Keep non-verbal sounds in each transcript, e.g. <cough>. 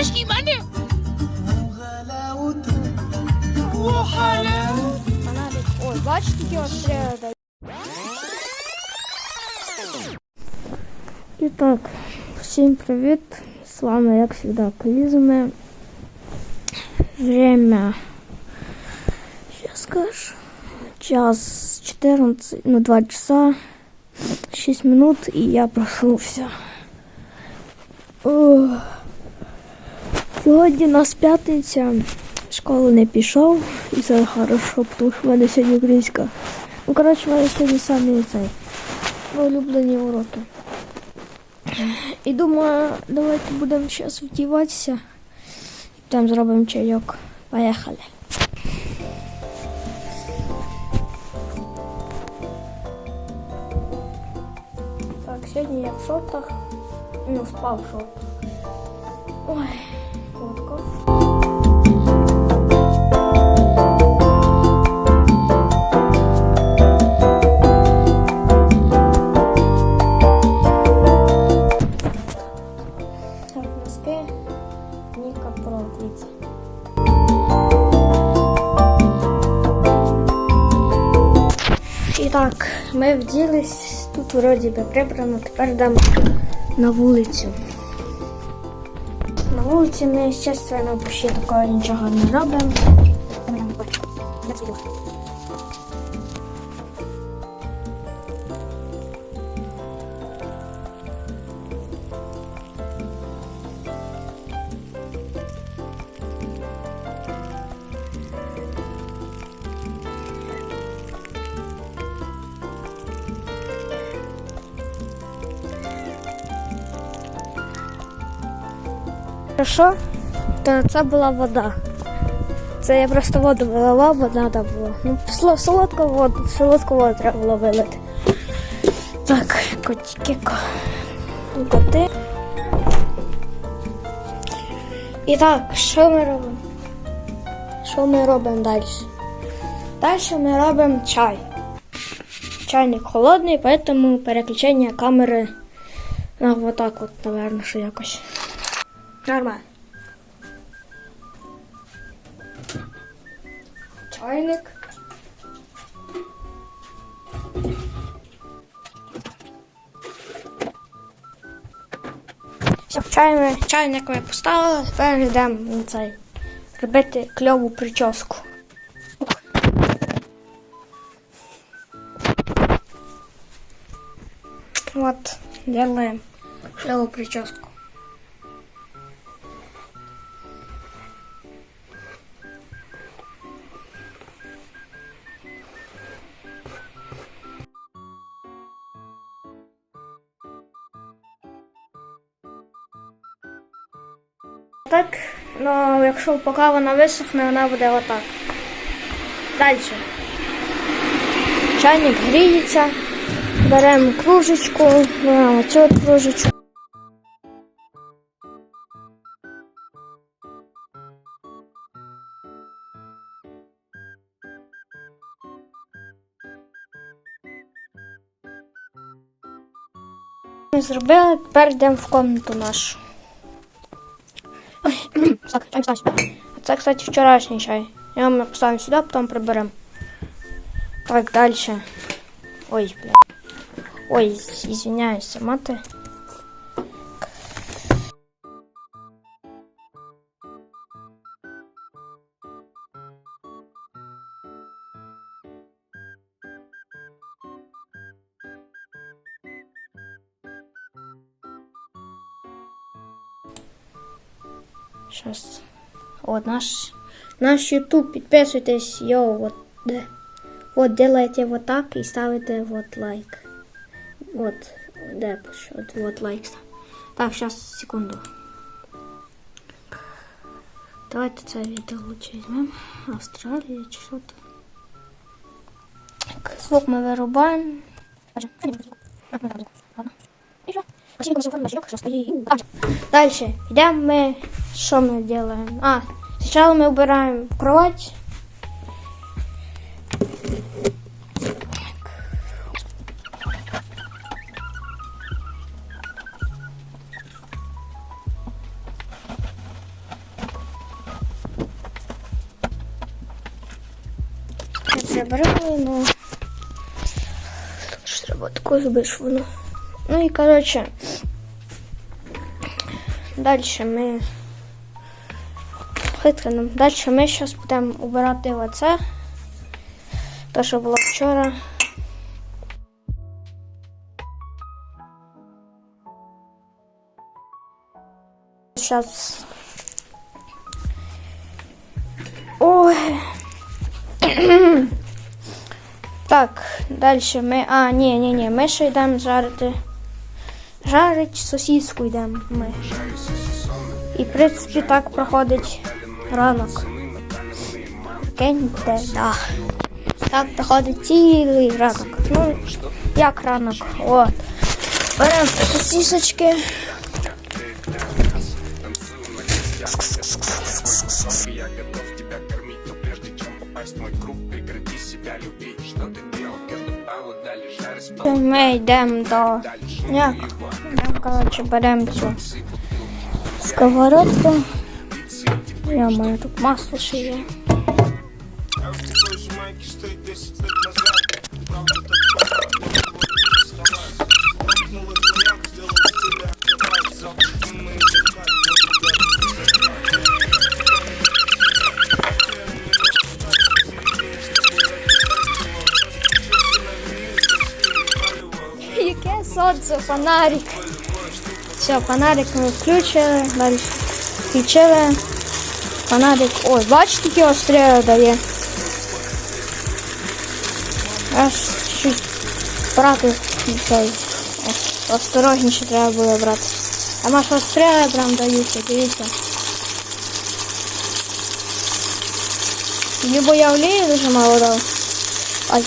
домашній мене. Фонарик. Ой, бачите, які от треба. І так, всім привіт. З вами, як завжди, Клізме. Время. Сейчас скажу. Час 14, ну 2 часа 6 минут, і я проснулся. Ох. Сьогодні у нас п'ятниця. Школу не пішов, і це хорошо, тому що в мене сьогодні українська. Ну, коротше, в мене сьогодні самі цей. Улюблені уроки. І думаю, давайте будемо зараз вдіватися. І там зробимо чайок. Поїхали. Так, сьогодні я в шортах. Ну, спав в шортах. Ой, Дивіться. І так, ми вділись. Тут вроді би прибрано, тепер йдемо на вулицю. На вулиці ми, звісно, ще такого нічого не робимо. Хорошо, то це була вода. Це я просто воду вилила, бо треба було. Ну, солодку воду, солодку воду треба було вилити. Так, котики. Коти. І так, що ми робимо? Що ми робимо далі? Далі ми робимо чай. Чайник холодний, поэтому переключення камери на вот так от, наверное, що якось. Нормально. Чайник. Все, чайник, чайник ми поставили, тепер йдемо на цей робити кльову прическу. Вот, делаем клевую прическу. Так, ну якщо поки вона висохне, вона буде отак. Далі. Чайник гріється. Беремо кружечку, беремо цю кружечку. Ми зробили, тепер йдемо в комнату нашу. Так, чай встань. Це, кстати, вчорашній чай. Я вам поставлю сюди, потім приберемо. Так, дальше. Ой, бля. Ой, извиняюсь, мати. Сейчас. Вот наш наш YouTube. Підписуйтесь, йоу, вот де. Вот делаете вот так и ставите вот лайк. Вот, де пишу, вот, лайк. Так, сейчас, секунду. Давайте це відео лучше візьмемо. Австралія чи що там. Так, Звук ми вирубаємо. Дальше идем мы, что мы делаем? А, сначала мы убираем кровать. Забрали, но... Что такое, бешено. Ну и, короче, Далі ми. Хитро нам. Далі ми зараз будемо убирати оце. Те, що було вчора. Сейчас. Ой. так, далі ми. А, ні, ні, ні, ми ще йдемо жарити. Жарить сосиску йдемо ми. І, в принципі, так проходить ранок. Кеньте, да. Так проходить цілий ранок. Ну, як ранок? От. Беремо сосисочки. Я готов тебя кормить, но прежде чем попасть в мой круг, прекрати себя любить. Что ты делал, до. Як? Йдемо, коротше, беремо цю сковородку. Я маю тут масло ще є. Яке сонце, фонарик. Все, фонарик ми включили, далі включили. Фонарик. Ой, бачите, які остріли дає. Аж чуть брати цей. ос- Осторожніше треба було брати. А маш остріли прям дають, дивіться. Либо я олію дуже мало дав. Ай.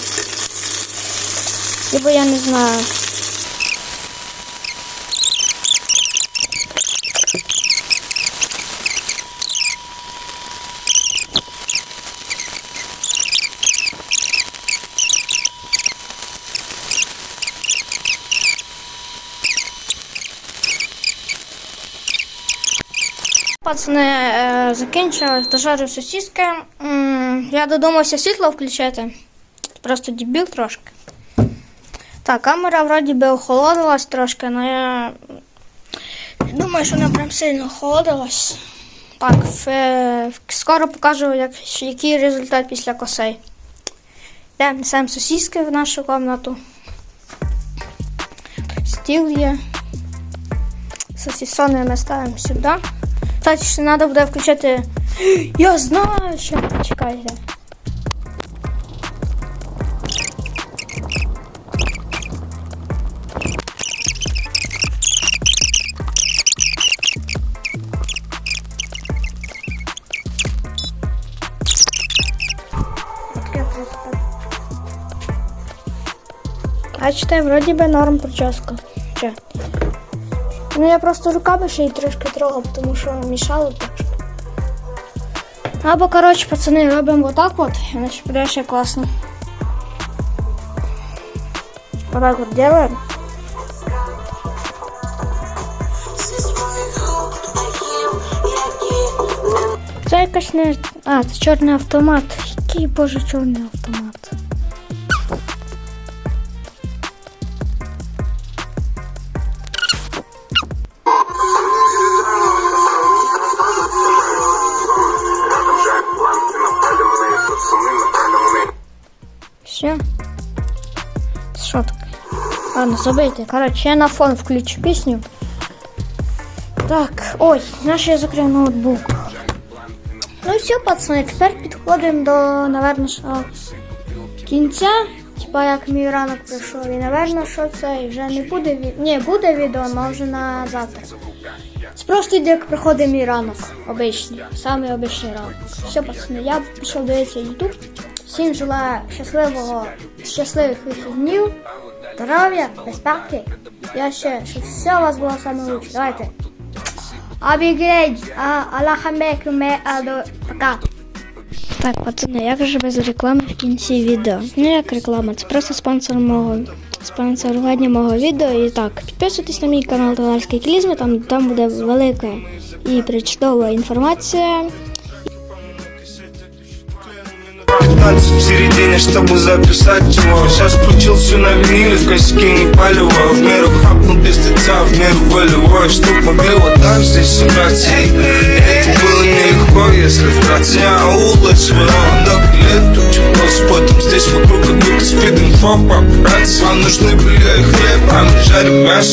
Либо я не знаю. Пацани, е, закінчили, дожарив сосиски. М, Я додумався світло включити. Просто дебіл трошки. Так, камера вроді би охолодилась трошки, але я думаю, що вона прям сильно охолодилась. Так, е, скоро покажу, як, який результат після косей. Йдемо, несемо сосиски в нашу кімнату. Стіл є. Сосисони ми ставимо сюди. Кстати, треба буде включити. <gasps> Я знаю, що почекайте. Бачите, вроді би норм прическа. Че? Ну я просто руками ще й трошки трогав, тому що мішало трошки. Або, коротше, пацани, робимо отак от, іначе буде ще класно. Отак от делаем. Це якась не. А, це чорний автомат. Який боже чорний автомат. Що? Ладно, забийте. Коротше, я на фон включу пісню. Так, ой, наш я закрив ноутбук. Ну все, пацани, тепер підходимо до, напевно, що кінця. Типа як мій ранок пройшов. І напевно, що це вже не буде відео. Ні, буде відео, але вже на завтра. Це просто як проходить мій ранок. Обичний. Самий обичний ранок. Все, пацани, я пішов дивитися YouTube. Всім желаю щасливого, щасливих вихіднів, здоров'я, безпеки. Я ще, щоб все у вас було саме лучше. Давайте. Абігрейдж, Аллахамекуме, адо, пока. Так, пацани, як же без реклами в кінці відео? Ну як реклама, це просто спонсор мого спонсорування мого відео. І так, підписуйтесь на мій канал Таларський Клізми, там, там буде велика і причудова інформація. Танцы в середине, чтобы записать его. Сейчас включил все на виниле, в косяки не поливаю В меру хапнул без лица, в меру болевой Чтоб могли вот так здесь сыграть Эй, было нелегко, если вкратце Я улыбаюсь, много лет тут тепло с потом Здесь вокруг как будто спид инфо, папарацци Вам нужны были хлеб, а мы жарим мясо